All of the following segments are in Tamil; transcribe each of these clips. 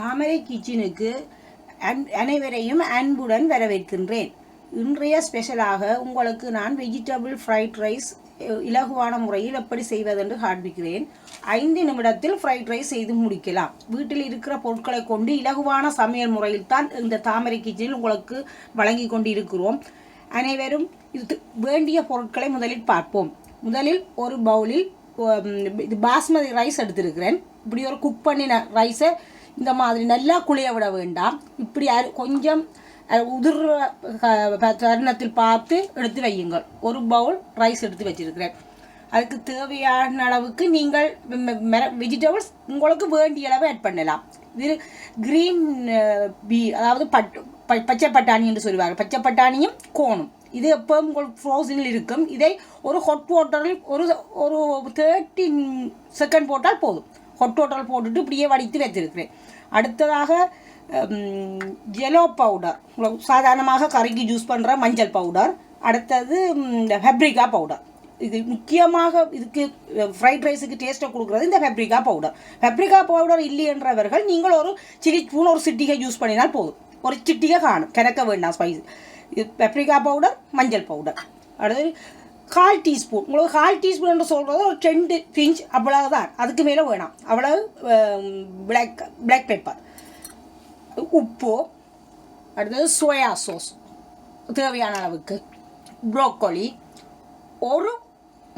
தாமரை கிச்சனுக்கு அன்- அனைவரையும் அன்புடன் வரவேற்கின்றேன். இன்றைய ஸ்பெஷலாக உங்களுக்கு நான் வெஜிடபிள் ஃப்ரைட் ரைஸ் இலகுவான முறையில் எப்படி செய்வதென்று காண்பிக்கிறேன். ஐந்து நிமிடத்தில் ஃப்ரைட் ரைஸ் செய்து முடிக்கலாம். வீட்டில் இருக்கிற பொருட்களை கொண்டு இலகுவான சமையல் முறையில் தான் இந்த தாமரை கிச்சனில் உங்களுக்கு வழங்கி கொண்டிருக்கிறோம். அனைவரும் இது வேண்டிய பொருட்களை முதலில் பார்ப்போம். முதலில் ஒரு பவுலில் இது பாஸ்மதி ரைஸ் எடுத்திருக்கிறேன். இப்படி ஒரு குக் பண்ணின ரைஸை இந்த மாதிரி நல்லா குளிய விட வேண்டாம். இப்படி கொஞ்சம் உதிர் உதிர்ற தருணத்தில் பார்த்து எடுத்து வையுங்கள். ஒரு பவுல் ரைஸ் எடுத்து வச்சிருக்கிறேன். அதுக்கு தேவையான அளவுக்கு நீங்கள் வெஜிடபிள்ஸ் உங்களுக்கு வேண்டிய அளவு ஆட் பண்ணலாம். இது க்ரீன் பீ அதாவது பட்டு பச்சை பட்டாணி என்று சொல்லுவாங்க பச்சை பட்டாணியும் கோணும் இது எப்போ உங்களுக்கு ஃப்ரோசனில் இருக்கும். இதை ஒரு ஹொட் வாட்டரில் ஒரு ஒரு தேர்ட்டி செகண்ட் போட்டால் போதும். ஹொட் வாட்டர் போட்டுட்டு இப்படியே வடித்து வச்சுருக்கிறேன். அடுத்ததாக ஜெலோ பவுடர் சாதாரணமாக கறிக்கு ஜூஸ் பண்ணுற மஞ்சள் பவுடர் அடுத்தது இந்த ஃபெப்ரிகா பவுடர் இது முக்கியமாக இதுக்கு ஃப்ரைட் ரைஸுக்கு டேஸ்ட்டை கொடுக்குறது இந்த ஃபெப்ரிகா பவுடர் ஃபெப்ரிகா பவுடர் இல்லையென்றவர்கள் நீங்கள் ஒரு சில்லி ஸ்பூன் ஒரு சிட்டிகை யூஸ் பண்ணினால் போதும். ஒரு சிட்டிகை காணும். கிடக்க வேண்டாம் ஸ்பைஸ் இது பெப்ரிகா பவுடர் மஞ்சள் பவுடர் அடுத்து கால் டீஸ்பூன். உங்களுக்கு கால் டீஸ்பூன் என்று சொல்கிறது ஒரு ரெண்டு பிஞ்ச் அவ்வளவுதான். அதுக்கு மேலே வேணாம். அவ்வளவு பிளாக் பிளாக் பெப்பர் உப்பு. அடுத்தது சோயா சாஸ் தேவையான அளவுக்கு. ப்ரோக்கோலி ஒரு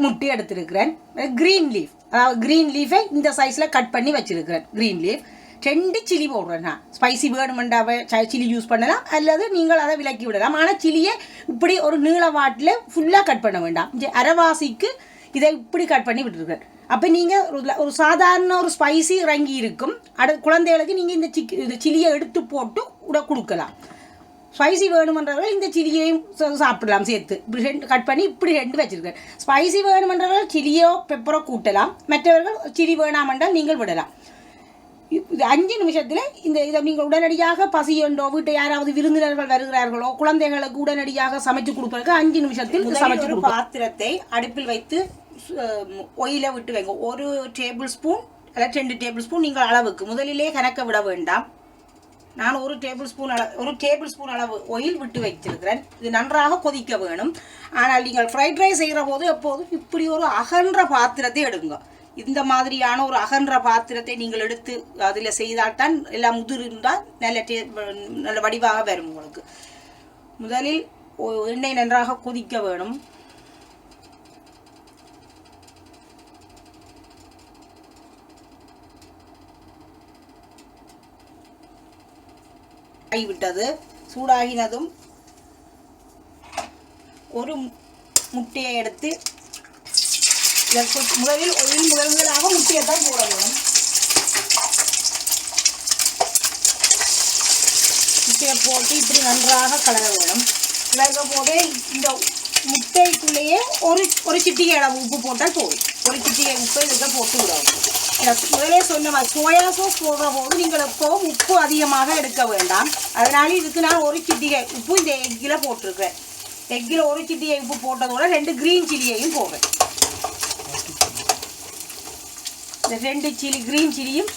முட்டை எடுத்திருக்கிறேன். க்ரீன் லீஃப் அதாவது க்ரீன் லீஃபை இந்த சைஸில் கட் பண்ணி வச்சுருக்கிறேன். க்ரீன் லீஃப் ரெண்டு சில்லி போடுறேன் நான் ஸ்பைசி வேணுமெண்டாவை சில்லி யூஸ் பண்ணலாம் அல்லது நீங்கள் அதை விலக்கி விடலாம் ஆனால் சில்லியை இப்படி ஒரு நீள வாட்டில் ஃபுல்லாக கட் பண்ண வேண்டாம் அரைவாசிக்கு இதை இப்படி கட் பண்ணி விட்டுருக்கேன் அப்போ நீங்கள் ஒரு சாதாரண ஒரு ஸ்பைசி இறங்கி இருக்கும் அட குழந்தைகளுக்கு நீங்கள் இந்த சிக் இந்த சில்லியை எடுத்து போட்டு உட கொடுக்கலாம் ஸ்பைசி வேணுமன்றவர்கள் இந்த சில்லியையும் சாப்பிடலாம் சேர்த்து இப்படி ரெண்டு கட் பண்ணி இப்படி ரெண்டு வச்சுருக்கேன் ஸ்பைசி வேணுமன்றவர்கள் சில்லியோ பெப்பரோ கூட்டலாம் மற்றவர்கள் சில்லி வேணாமென்றால் நீங்கள் விடலாம் இது அஞ்சு நிமிஷத்தில் இந்த இதை நீங்கள் உடனடியாக பசியுண்டோ வீட்டை யாராவது விருந்தினர்கள் வருகிறார்களோ குழந்தைகளுக்கு உடனடியாக சமைச்சு கொடுப்பதற்கு அஞ்சு நிமிஷத்தில் சமைச்சு ஒரு பாத்திரத்தை அடுப்பில் வைத்து ஒயில விட்டு வைங்க. ஒரு டேபிள் ஸ்பூன் அல்ல ரெண்டு டேபிள் ஸ்பூன் நீங்கள் அளவுக்கு. முதலிலே கணக்க விட வேண்டாம். நான் ஒரு டேபிள் ஸ்பூன் அளவு ஒரு டேபிள் ஸ்பூன் அளவு ஒயில் விட்டு வைத்திருக்கிறேன். இது நன்றாக கொதிக்க வேணும். ஆனால் நீங்கள் ஃப்ரைட் ரைஸ் செய்கிற போது எப்போதும் இப்படி ஒரு அகன்ற பாத்திரத்தை எடுங்க. இந்த மாதிரியான ஒரு அகன்ற பாத்திரத்தை நீங்கள் எடுத்து அதில் செய்தால்தான் எல்லாம் முதிர் இருந்தால் நல்ல டே நல்ல வடிவாக வரும் உங்களுக்கு. முதலில் ஒ- எண்ணெய் நன்றாக கொதிக்க வேணும். ஆகிவிட்டது. சூடாகினதும் ஒரு மு- முட்டையை எடுத்து முதலில் ஒரு முதல் முதலாக முட்டையை தான் போட வேணும் முட்டையை போட்டு இப்படி நன்றாக கலர வேணும் கலர போதே இந்த முட்டைக்குள்ளேயே ஒரு ஒரு சிட்டிகை அளவு உப்பு போட்டால் போதும் ஒரு சிட்டிகை உப்பை இதில் போட்டு விடணும் எனக்கு முதலே சொன்ன மாதிரி சோயா சாஸ் போடுற போது நீங்கள் எப்போ உப்பு அதிகமாக எடுக்க வேண்டாம் அதனால இதுக்கு நான் ஒரு சிட்டிகை உப்பு இந்த எக்கில் போட்டிருக்கேன் எக்கில் ஒரு சிட்டிகை உப்பு போட்டதோட ரெண்டு க்ரீன் சில்லியையும் போடுறேன் இந்த ரெண்டு சில்லி க்ரீன் சில்லியும்.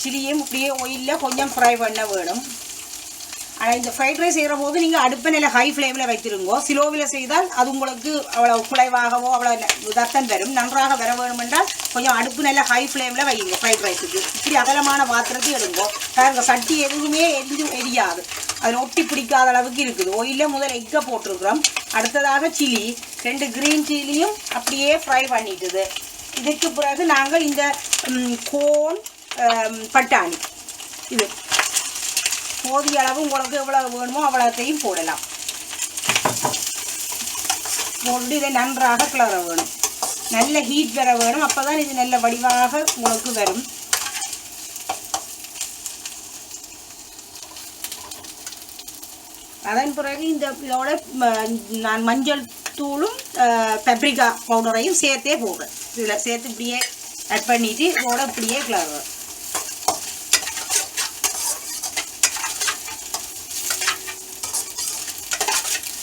சில்லியும் இப்படியே ஒயிலில் கொஞ்சம் ஃப்ரை பண்ண வேணும். ஆனால் இந்த ஃப்ரைட் ரைஸ் செய்கிற போது நீங்கள் அடுப்பை நிலை ஹை ஃப்ளேமில் வைத்திருங்கோ. சிலோவில் செய்தால் அது உங்களுக்கு அவ்வளோ குலைவாகவோ அவ்வளோ தத்தன் வரும் நன்றாக வர வேணுமென்றால் கொஞ்சம் அடுப்பு நிலை ஹை ஃப்ளேமில் வையுங்க ஃப்ரைட் ரைஸுக்கு இப்படி அகலமான பாத்திரத்தையும் எடுங்கோ. பாருங்க சட்டி எதுவுமே எரிஞ்சு எரியாது. அதில் ஒட்டி பிடிக்காத அளவுக்கு இருக்குது. ஒயிலில் முதல் எக்கை போட்டிருக்கிறோம். அடுத்ததாக சில்லி ரெண்டு க்ரீன் சில்லியும் அப்படியே ஃப்ரை பண்ணிட்டுது. இதுக்கு பிறகு நாங்கள் இந்த கோன் பட்டாணி. இது. போதிய அளவு உங்களுக்கு எவ்வளவு வேணுமோ அவ்வளோத்தையும் போடலாம். போட்டு இதை நன்றாக கிளற வேணும். நல்ல ஹீட் வர வேணும். அப்போ தான் இது நல்ல வடிவாக உங்களுக்கு வரும். அதன் பிறகு இந்த இதோட நான் மஞ்சள் தூளும் பெப்ரிகா பவுடரையும் சேர்த்தே போடுறேன். இதில் சேர்த்து இப்படியே ஆட் பண்ணிட்டு இதோட இப்படியே கிளறுவேன்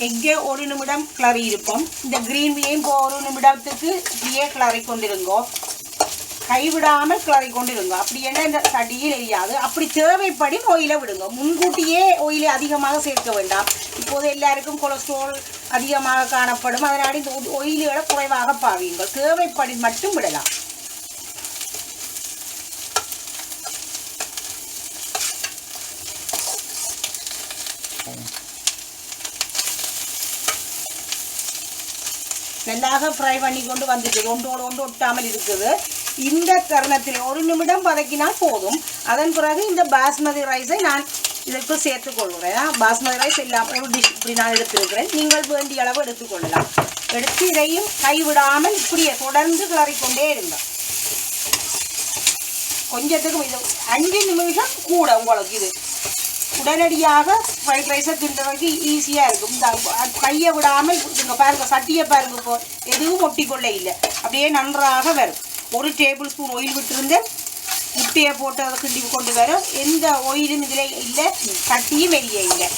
எங்கே ஒரு நிமிடம் கிளறி இருப்போம் இந்த கிரீன் பீயும் இப்போ ஒரு நிமிடத்துக்கு இப்படியே கிளறி கொண்டிருங்கோ கைவிடாமல் கிளறி கொண்டிருங்க. அப்படி என்ன இந்த தடியில் எரியாது. அப்படி தேவைப்படி ஒயில விடுங்க. முன்கூட்டியே ஒயிலை அதிகமாக சேர்க்க வேண்டாம். இப்போது எல்லாருக்கும் கொலஸ்ட்ரால் அதிகமாக காணப்படும். அதனால் இந்த ஒயில்களை குறைவாக பாவியுங்கள். தேவைப்படி மட்டும் விடலாம். நல்லாக ஃப்ரை பண்ணி கொண்டு வந்துட்டு ஒன்றோடு ஒன்று ஒட்டாமல் இருக்குது. இந்த தருணத்தில் ஒரு நிமிடம் வதக்கினால் போதும். அதன் பிறகு இந்த பாஸ்மதி ரைஸை நான் இதற்கு சேர்த்துக் கொள்கிறேன். பாஸ்மதி ரைஸ் எல்லாம் ஒரு டிஷ் இப்படி நான் எடுத்திருக்கிறேன். நீங்கள் வேண்டிய அளவு எடுத்துக்கொள்ளலாம். எடுத்து இதையும் கைவிடாமல் இப்படியே தொடர்ந்து கிளறிக்கொண்டே இருந்தோம் கொஞ்சத்துக்கு இது அஞ்சு நிமிஷம் கூட உங்களுக்கு இது. உடனடியாக ஃப்ரைட் ரைஸை தின்றதுக்கு ஈஸியாக இருக்கும். இந்த கையை விடாமல் இங்கே பாருங்கள் சட்டியை பாருங்கள் இப்போ. எதுவும் ஒட்டிக்கொள்ள இல்லை. அப்படியே நன்றாக வரும். ஒரு டேபிள் ஸ்பூன் ஒயில் விட்டுருந்தேன் முட்டையை போட்டு அதை கிண்டி கொண்டு வரும் எந்த ஒயிலும் இதில் இல்லை. கட்டியும் வெளியே இல்லை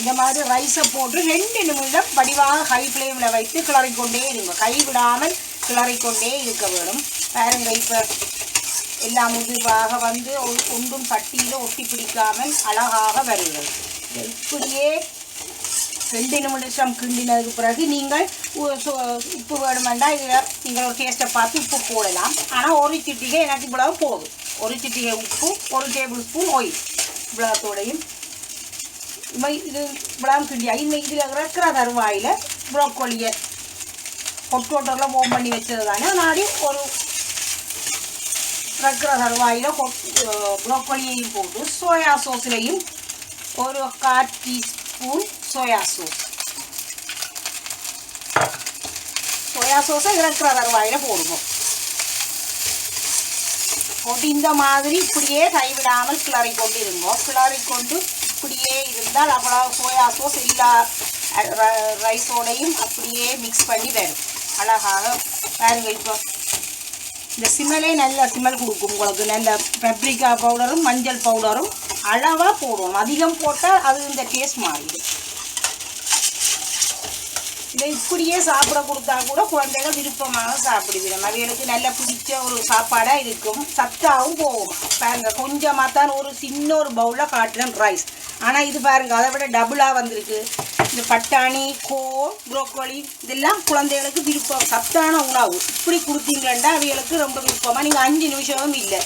இந்த மாதிரி ரைஸை போட்டு ரெண்டு நிமிடம் வடிவாக ஹை ஃப்ளேமில் வைத்து கிளறிக்கொண்டே இருங்க. கை விடாமல் கிளறிக்கொண்டே இருக்க வேணும். பாருங்க இப்போ எல்லாம் முதிர்வாக வந்து ஒன்றும் சட்டியில் ஒட்டி பிடிக்காமல் அழகாக வருகிறது. இப்படியே ரெண்டு நிமிடம் கிண்டினதுக்கு பிறகு நீங்கள் உப்பு வேணுமெண்டா இதில் நீங்கள் ஒரு டேஸ்ட்டை பார்த்து உப்பு போடலாம். ஆனால் ஒரு சிட்டிகை எனக்கு இவ்வளவு போதும். ஒரு சிட்டிகை உப்பு ஒரு டேபிள் ஸ்பூன் ஒயில் இவ்வளோத்தோடையும் இது இவ்வளவு கிண்டியா. இன்னும் இதில் இறக்குற தருவாயில் ப்ரோக்கோலியை கொட்டு வாட்டரில் ஓம் பண்ணி வச்சது தானே நாடி ஒரு இறக்குற தருவாயில் ப்ரோக்கோலியையும் போட்டு சோயா சோஸ்லையும் ஒரு கால் டீஸ்பூன் சோயா சோஸ் சோயா சோஸை இறக்குற தருவாயில் போடுவோம் போட்டு இந்த மாதிரி இப்படியே கைவிடாமல் கிளறி கொண்டு இருங்கோ கிளறி கொண்டு இப்படியே இருந்தால் அவ்வளோ சோயா சோஸ் எல்லா ர- ரைஸோடையும் அப்படியே மிக்ஸ் பண்ணி வரும் அழகாக பாருங்க இப்போ இந்த சிமலே நல்ல சிமல் கொடுக்கும் உங்களுக்கு நல்ல பெப்ரிக்கா பவுடரும் மஞ்சள் பவுடரும் அளவாக போடுவோம் அதிகம் போட்டால் அது இந்த டேஸ்ட் மாறிடும் இதை இப்படியே சாப்பிட கொடுத்தா கூட குழந்தைகள் விருப்பமாக சாப்பிடுவிடும் அவைகளுக்கு நல்ல பிடிச்ச ஒரு சாப்பாடாக இருக்கும். சத்தாகவும் போகும். பாருங்க கொஞ்சமாக தான் ஒரு சின்ன ஒரு பவுலில் காட்டுறேன் ரைஸ் ஆனால் இது பாருங்க அதை விட டபுளாக வந்திருக்கு. இந்த பட்டாணி கோ ப்ரோக்கோலி இதெல்லாம் குழந்தைகளுக்கு விருப்பம். சத்தான உணவு. இப்படி கொடுத்தீங்கன்னா அவைகளுக்கு ரொம்ப விருப்பமாக நீங்கள் அஞ்சு நிமிஷமும் இல்லை.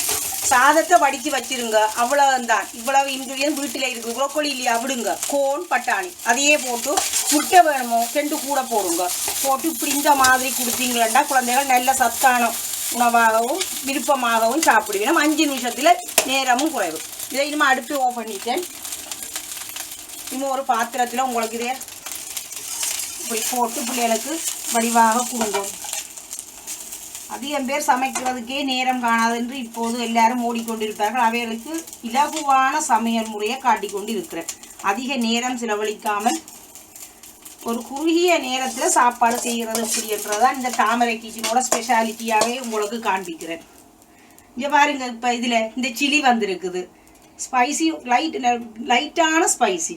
சாதத்தை வடித்து வச்சிருங்க. அவ்வளவுதான். இவ்வளவு இன்க்ரீடியன்ட் வீட்டில் இருக்குது ப்ரோக்கோலி இல்லையா? விடுங்க. கோன் பட்டாணி. அதையே போட்டு முட்டை வேணுமோ ரெண்டு கூட போடுங்க. போட்டு இப்படி இந்த மாதிரி கொடுத்தீங்களா குழந்தைகள் நல்ல சத்தான உணவாகவும் விருப்பமாகவும் சாப்பிடுவேன் அஞ்சு நிமிஷத்தில் நேரமும் குறைவு. இதை இனிமே அடுப்பு ஓ பண்ணிட்டேன். இன்னும் ஒரு பாத்திரத்தில் உங்களுக்கு இதே இப்படி போட்டு பிள்ளைகளுக்கு வடிவாக கொடுங்க. அதிகம் பேர் சமைக்கிறதுக்கே நேரம் காணாதென்று இப்போது எல்லாரும் ஓடிக்கொண்டிருப்பார்கள் அவைகளுக்கு இலகுவான சமையல் முறையை காட்டிக்கொண்டு இருக்கிறேன் அதிக நேரம் செலவழிக்காமல் ஒரு குறுகிய நேரத்தில் சாப்பாடு செய்கிறது அப்படின்றதான் இந்த தாமரை கிச்சனோட ஸ்பெஷாலிட்டியாகவே உங்களுக்கு காண்பிக்கிறேன். இங்கே பாருங்க இப்போ இதில் இந்த சில்லி வந்திருக்குது. ஸ்பைசி லைட் லைட்டான ஸ்பைசி